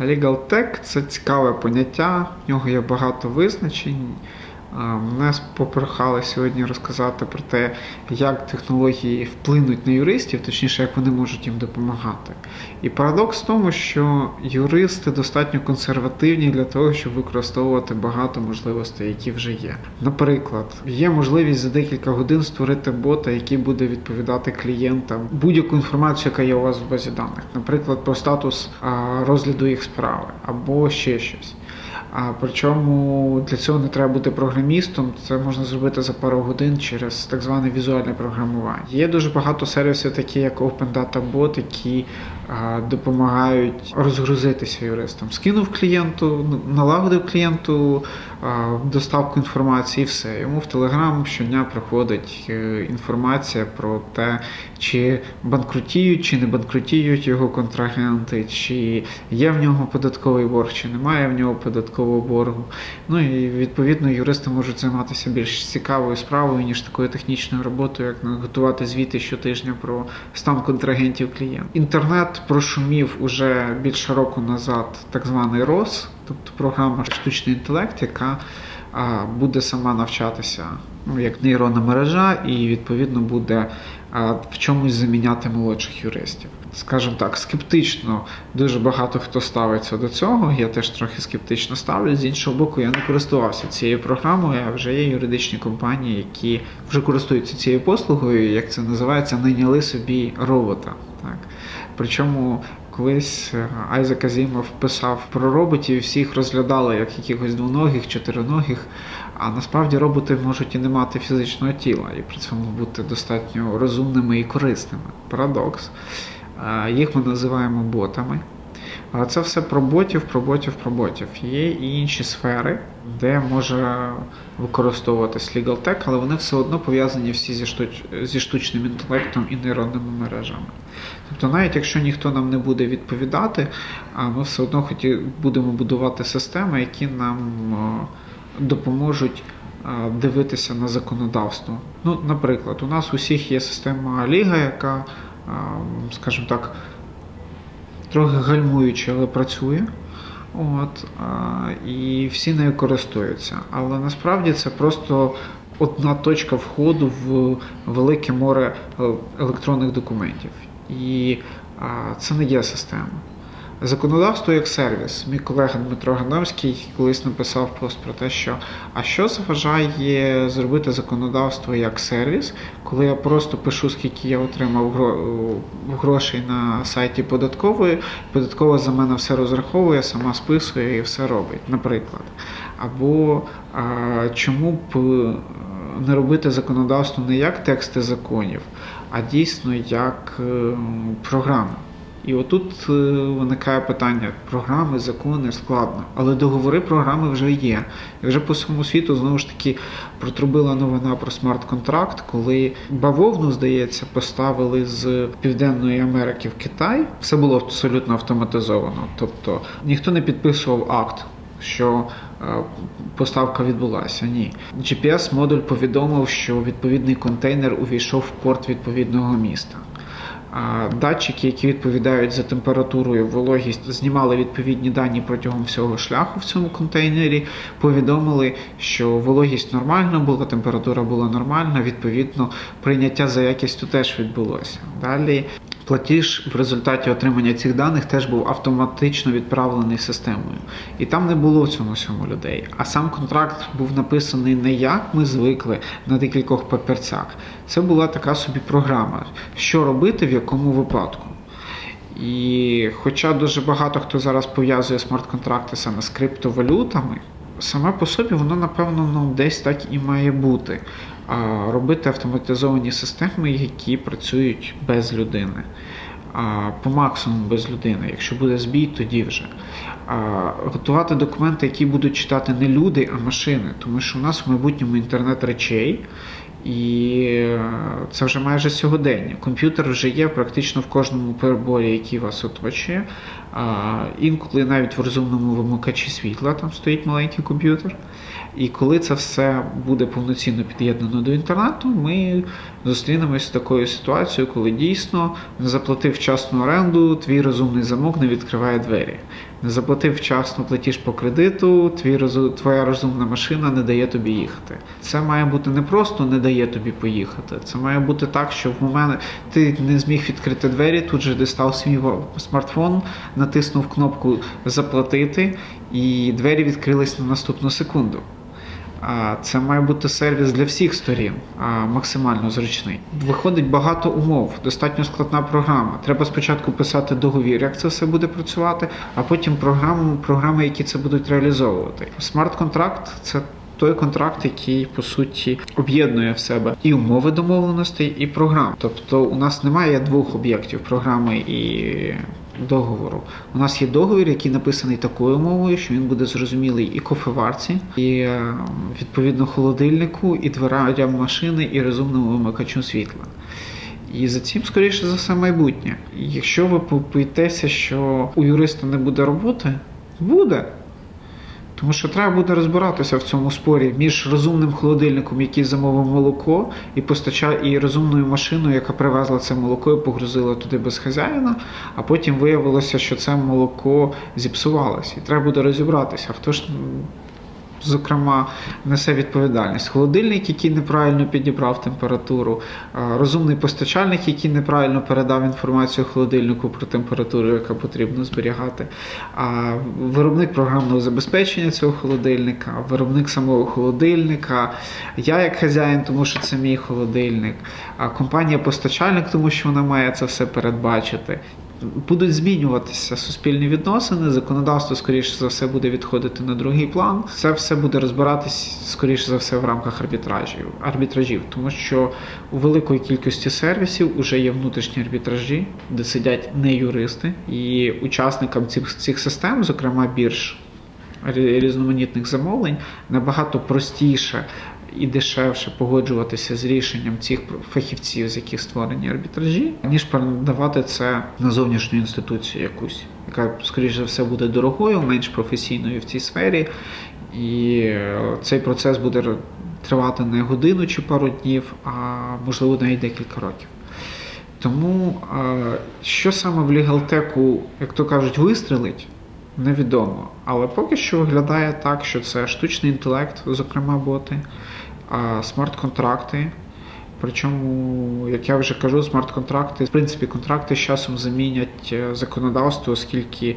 Legal Tech це цікаве поняття, в нього є багато визначень. Мене попрохали сьогодні розказати про те, як технології вплинуть на юристів, точніше, як вони можуть їм допомагати. І парадокс в тому, що юристи достатньо консервативні для того, щоб використовувати багато можливостей, які вже є. Наприклад, є можливість за декілька годин створити бота, який буде відповідати клієнтам будь-яку інформацію, яка є у вас в базі даних, наприклад, про статус розгляду їх справи або ще щось. А причому для цього не треба бути програмістом, це можна зробити за пару годин через так зване візуальне програмування. Є дуже багато сервісів, такі як Open Data Bot, які а, допомагають розгрузитися юристам. Скинув клієнту, налагодив клієнту а, доставку інформації, і все. Йому в Telegram щодня приходить е, інформація про те, чи банкрутіють, чи не банкрутіють його контрагенти, чи є в нього податковий борг, чи немає в нього податкового боргу. Ну і відповідно юристи можуть займатися більш цікавою справою, ніж такою технічною роботою, як готувати звіти щотижня про стан контрагентів клієнтів. Інтернет прошумів уже більше року назад так званий РОС, тобто програма штучний інтелект, яка буде сама навчатися ну, як нейронна мережа, і відповідно буде в чомусь заміняти молодших юристів. Скажімо так, скептично дуже багато хто ставиться до цього. Я теж трохи скептично ставлю. З іншого боку, я не користувався цією програмою, а вже є юридичні компанії, які вже користуються цією послугою, як це називається, найняли собі робота. Так? Причому колись е, Айзек Азімов писав про роботів, всіх розглядали як якихось двоногих, чотириногих. А насправді роботи можуть і не мати фізичного тіла, і при цьому бути достатньо розумними і корисними. Парадокс. Е, Їх ми називаємо ботами. Але це все про ботів, про ботів, про ботів. Є і інші сфери, де може використовуватись Legal Tech, але вони все одно пов'язані всі зі, штуч... зі штучним інтелектом і нейронними мережами. Тобто, навіть якщо ніхто нам не буде відповідати, ми все одно хоті... будемо будувати системи, які нам допоможуть дивитися на законодавство. Ну, Наприклад, у нас у всіх є система Ліга, яка, скажімо так, трохи гальмуючи, але працює. От, а, І всі нею користуються. Але насправді це просто одна точка входу в велике море електронних документів. І а, це не є система. Законодавство як сервіс. Мій колега Дмитро Гановський колись написав пост про те, що а що заважає зробити законодавство як сервіс, коли я просто пишу, скільки я отримав грошей на сайті податкової, податкова за мене все розраховує, сама списує і все робить, наприклад. Або а, чому б не робити законодавство не як тексти законів, а дійсно як ем, програми. І отут е, виникає питання: програми, закони складно, але договори програми вже є. І вже по всьому світу знову ж таки протрубила новина про смарт-контракт, коли бавовну, здається, поставили з Південної Америки в Китай. Все було абсолютно автоматизовано. Тобто ніхто не підписував акт. Що е, поставка відбулася? Ні. GPS-модуль повідомив, що відповідний контейнер увійшов в порт відповідного міста. Датчики, які відповідають за температуру і вологість, знімали відповідні дані протягом всього шляху в цьому контейнері. Повідомили, що вологість нормальна була, температура була нормальна. Відповідно, прийняття за якістю теж відбулося. Далі Платіж в результаті отримання цих даних теж був автоматично відправлений системою. І там не було в цьому всьому людей. А сам контракт був написаний не як ми звикли на декількох папірцях. Це була така собі програма, що робити в якому випадку. І хоча дуже багато хто зараз пов'язує смарт-контракти саме з криптовалютами, саме по собі воно, напевно, ну, десь так і має бути а робити автоматизовані системи, які працюють без людини. А, по максимуму без людини. Якщо буде збій, тоді вже. А, Готувати документи, які будуть читати не люди, а машини. Тому що у нас в майбутньому інтернет речей, І е, це вже майже сьогодення. Комп'ютер вже є практично в кожному переборі, який вас оточує. Інколи навіть в розумному вимикачі світла там стоїть маленький комп'ютер. І коли це все буде повноцінно під'єднано до інтернету, ми зустрінемось з такою ситуацією, коли дійсно не заплатив вчасну оренду, твій розумний замок не відкриває двері. Не заплатив вчасно платіж по кредиту, твій твоя розумна машина не дає тобі їхати. Це має бути не просто не дає тобі поїхати. Це має бути так, що в момент ти не зміг відкрити двері, тут же дістав свій смартфон, натиснув кнопку заплатити, і двері відкрились на наступну секунду. Це має бути сервіс для всіх сторін, максимально зручний. Виходить багато умов, достатньо складна програма. Треба спочатку писати договір, як це все буде працювати, а потім програму, програми, які це будуть реалізовувати. Смарт-контракт це той контракт, який по суті об'єднує в себе і умови домовленостей, і програм. Тобто у нас немає двох об'єктів програми і договору. У нас є договір, який написаний такою мовою, що він буде зрозумілий і кофеварці, і е, відповідно холодильнику, і дверям машини, і розумному вимикачу світла. І за цим, скоріше за все, майбутнє. Якщо ви боїтеся, що у юриста не буде роботи, буде. Тому що треба буде розбиратися в цьому спорі між розумним холодильником, який замовив молоко, і постачає, і розумною машиною, яка привезла це молоко і погрузила туди без хазяїна, а потім виявилося, що це молоко зіпсувалося. І треба буде розібратися. Хто ж, зокрема, несе відповідальність? Холодильник, який неправильно підібрав температуру, розумний постачальник, який неправильно передав інформацію холодильнику про температуру, яка потрібно зберігати, виробник програмного забезпечення цього холодильника, виробник самого холодильника, я як хазяїн, тому що це мій холодильник, компанія-постачальник, тому що вона має це все передбачити. Будуть змінюватися суспільні відносини, законодавство, скоріше за все, буде відходити на другий план. Це все буде розбиратись, скоріше за все, в рамках арбітражів, арбітражів, тому що у великої кількості сервісів вже є внутрішні арбітражі, де сидять не юристи, і учасникам цих, цих систем, зокрема бірж різноманітних замовлень, набагато простіше і дешевше погоджуватися з рішенням цих фахівців, з яких створені арбітражі, ніж передавати це на зовнішню інституцію якусь, яка, скоріш за все, буде дорогою, менш професійною в цій сфері, і е, цей процес буде тривати не годину чи пару днів, а можливо навіть декілька років. Тому е, що саме в лігалтеку, як то кажуть, вистрелить, невідомо. Але поки що виглядає так, що це штучний інтелект, зокрема боти, смарт-контракти. Причому, як я вже кажу, смарт-контракти, в принципі, контракти з часом замінять е, законодавство, оскільки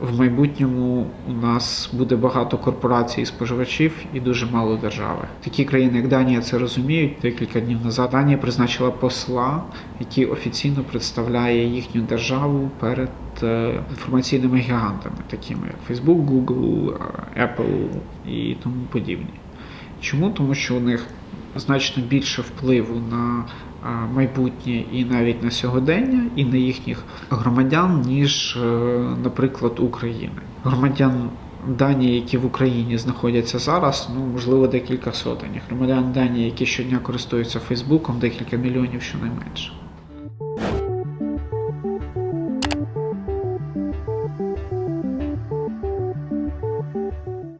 в майбутньому у нас буде багато корпорацій і споживачів і дуже мало держави. Такі країни, як Данія, це розуміють. Декілька днів назад Данія призначила посла, який офіційно представляє їхню державу перед е, інформаційними гігантами, такими як Facebook, Google, е, Apple і тому подібні. Чому? Тому що у них значно більше впливу на майбутнє і навіть на сьогодення, і на їхніх громадян, ніж, е, наприклад, України. Громадян Данії, які в Україні знаходяться зараз, ну можливо декілька сотень. Громадян Данії, які щодня користуються Фейсбуком, декілька мільйонів щонайменше.